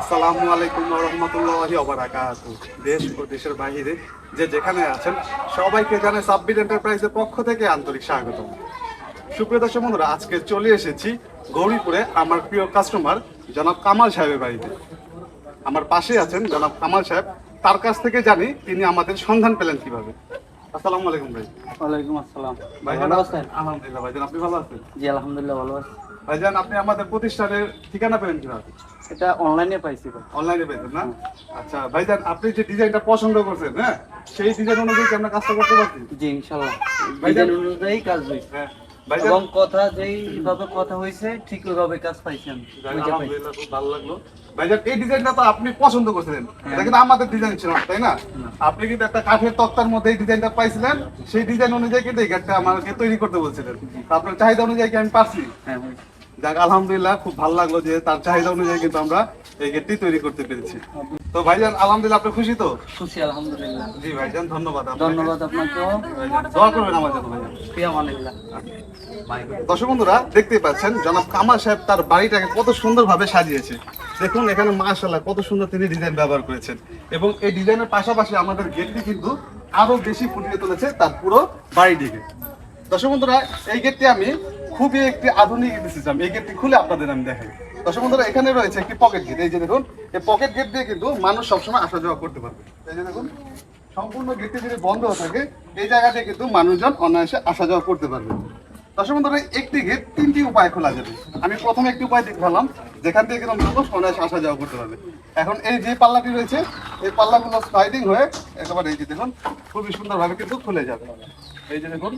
আসসালামু আলাইকুম রহমতুল্লাহি ওবারাকাতু দেশ ও দেশের বাইরে যে যেখানে আছেন সবাইকে জানে সাব্বির এন্টারপ্রাইজের পক্ষ থেকে আন্তরিক স্বাগত সুপ্রিয় দর্শক বন্ধুরা আজকে চলে এসেছি গৌরীপুরে আমার প্রিয় কাস্টমার জনাব কামাল সাহেবের বাড়িতে। আমার পাশে আছেন জনাব কামাল সাহেব। তার কাছ থেকে জানি তিনি আমাদের সন্ধান পেলেন কীভাবে। আসসালামু আলাইকুম ভাই। ওয়ালাইকুম আসসালাম। ভাইজান ভালো আছেন? আলহামদুলিল্লাহ ভাইজান আপনি ভালো আছেন? জি আলহামদুলিল্লাহ ভালো আছি। ভাইজান আপনি আমাদের প্রতিষ্ঠানের ঠিকানা পেলেন কীভাবে? এটা অনলাইনে পাইছি ভাই। অনলাইনে পেয়েছেন না? আচ্ছা ভাইজান আপনি যে ডিজাইনটা পছন্দ করছেন হ্যাঁ? সেই ডিজাইন অনুযায়ী আমরা কাজটা করতে পারছি? জি ডিজাইন অনুযায়ী কাজ হয়েছে হ্যাঁ এবং কথা যেইভাবে কথা হয়েছে ঠিক ওইভাবে কাজ পাইছি আমি। আলহামদুলিল্লাহ খুব ভালো লাগল। ভাইজান এই ডিজাইনটা তো আপনি পছন্দ করছিলেন। এটা কিন্তু আমাদের ডিজাইন ছিল তাই না? আপনি কিন্তু একটা কাঠের তক্তার মধ্যে এই ডিজাইনটা পাইছিলেন। সেই ডিজাইন অনুযায়ী কিন্তু এই আমাকে তৈরি করতে বলছিলেন। আপনার চাহিদা অনুযায়ী কি আমি পারছি? হ্যাঁ। যাক আলহামদুলিল্লাহ খুব ভালো লাগল যে তার চাহিদা অনুযায়ী কিন্তু আমরা এই গেটটি তৈরি করতে পেরেছি। তো ভাইজান আলহামদুলিল্লাহ আপনি খুশি তো? খুশি আলহামদুলিল্লাহ। জি ভাইজান ধন্যবাদ ধন্যবাদ আপনাকেও। দোয়া করবেন আমার জন্য ভাইজান। দর্শক বন্ধুরা দেখতেই পাচ্ছেন জনাব কামাল সাহেব তার বাড়িটাকে কত সুন্দরভাবে সাজিয়েছে। দেখুন এখানে মাশাল্লাহ কত সুন্দর তিনি ডিজাইন ব্যবহার করেছেন। এবং এই ডিজাইনের পাশাপাশি আমাদের গেটটি কিন্তু আরও বেশি ফুটিয়ে তুলেছে তার পুরো বাড়িটিকে। দর্শক বন্ধুরা এই গেটটি আমি খুবই একটি আধুনিক ডিসিশন এই গেটটি খুলে আপনাদের আমি দেখাই। দর্শক বন্ধুরা, এখানে রয়েছে একটি পকেট গেট এই যে দেখুন, এই পকেট গেট দিয়ে কিন্তু মানুষ সবসময় আসা যাওয়া করতে পারবে। এই যে দেখুন, সম্পূর্ণ গেটটি যদি বন্ধ হয়ে থাকে, এই জায়গাতে কিন্তু মানুষজন অনায়াসে আসা যাওয়া করতে পারবে। দর্শক বন্ধুরা, একটি গেট তিনটি উপায় খোলা যাবে। আমি প্রথমে একটি উপায় দেখালাম, যেখান থেকে কিন্তু মানুষ অনায়াসে আসা যাওয়া করতে পারবে। এখন এই যে পাল্লাটি রয়েছে, এই পাল্লাগুলো স্লাইডিং হয়ে একেবারে এই যে দেখুন, খুবই সুন্দরভাবে কিন্তু খুলে যাবে। এই যে দেখুন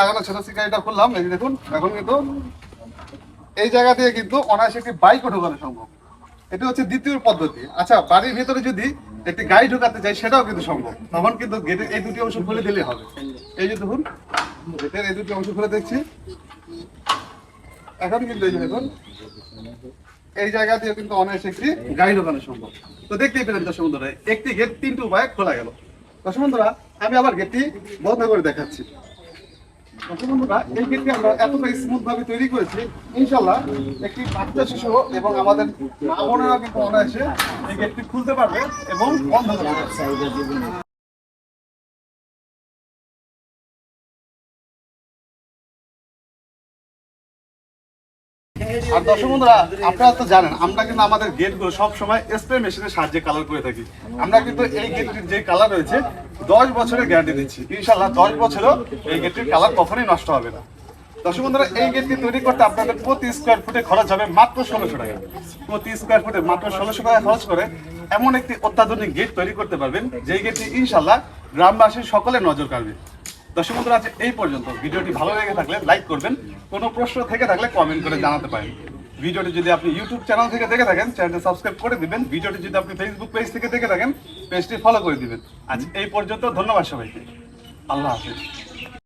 লাগানো সিটকাইটা খুললাম, এই দেখুন, এখন কিন্তু এই জায়গা দিয়ে কিন্তু অনায়াসে একটি বাইকও ঢোকানো সম্ভব। এটা হচ্ছে দ্বিতীয় পদ্ধতি। আচ্ছা বাড়ির যদি একটি গাড়ি ঢোকাতে সেটাও কিন্তু সম্ভব। তখন কিন্তু গেটের এই দুটি অংশ খুলে দিলে হবে। এই যে দেখুন গেটের এই দুটি অংশ খুলে দেখছি। এখন কিন্তু এই দেখুন, এই জায়গা দিয়ে কিন্তু অনায়াসে একটি গাড়ি ঢোকানো সম্ভব। তো দেখতেই পেলেন দর্শক বন্ধুরা, একটি গেট তিনটি উপায়ে খোলা গেল। দর্শক বন্ধুরা, আমি আবার গেটটি বন্ধ করে দেখাচ্ছি। এই গেটটি আমরা এতটা স্মুথ ভাবে তৈরি করেছি ইনশাল্লাহ একটি বাচ্চা শিশু এবং আমাদের মা বোনেরা অনায়াসে এই গেটটি খুলতে পারবে এবং বন্ধ করতে পারবে। আর দর্শক বন্ধুরা, আপনারা তো জানেন, আমরা কিন্তু আমাদের গেটগুলো সব সময় স্প্রে মেশিনের সাহায্যে কালার করে থাকি। আমরা কিন্তু এই গেটটির যে কালার রয়েছে, দশ বছরের গ্যারান্টি দিচ্ছি। ইনশাল্লাহ দশ বছরও এই গেটটির কালার কখনোই নষ্ট হবে না। দর্শক বন্ধুরা, এই গেটটি তৈরি করতে আপনাদের প্রতি স্কোয়ার ফুটে খরচ হবে মাত্র ষোলোশো টাকা। প্রতি স্কোয়ার ফুটে মাত্র ষোলোশো টাকা খরচ করে এমন একটি অত্যাধুনিক গেট তৈরি করতে পারবেন, যেই গেটটি ইনশাল্লাহ গ্রামবাসীর সকলে নজর কাড়বে। দর্শক বন্ধুরা, আজ এই পর্যন্ত। ভিডিওটি ভালো লেগে থাকলে লাইক করবেন কোনো প্রশ্ন থেকে থাকলে কমেন্ট করে জানাতে পারেন। ভিডিওটি যদি আপনি ইউটিউব চ্যানেল থেকে দেখে থাকেন চ্যানেলটি সাবস্ক্রাইব করে দিবেন। ভিডিওটি যদি আপনি ফেসবুক পেজ থেকে দেখে থাকেন পেজটি ফলো করে দিবেন। আজ এই পর্যন্ত ধন্যবাদ সবাইকে। আল্লাহ হাফিজ।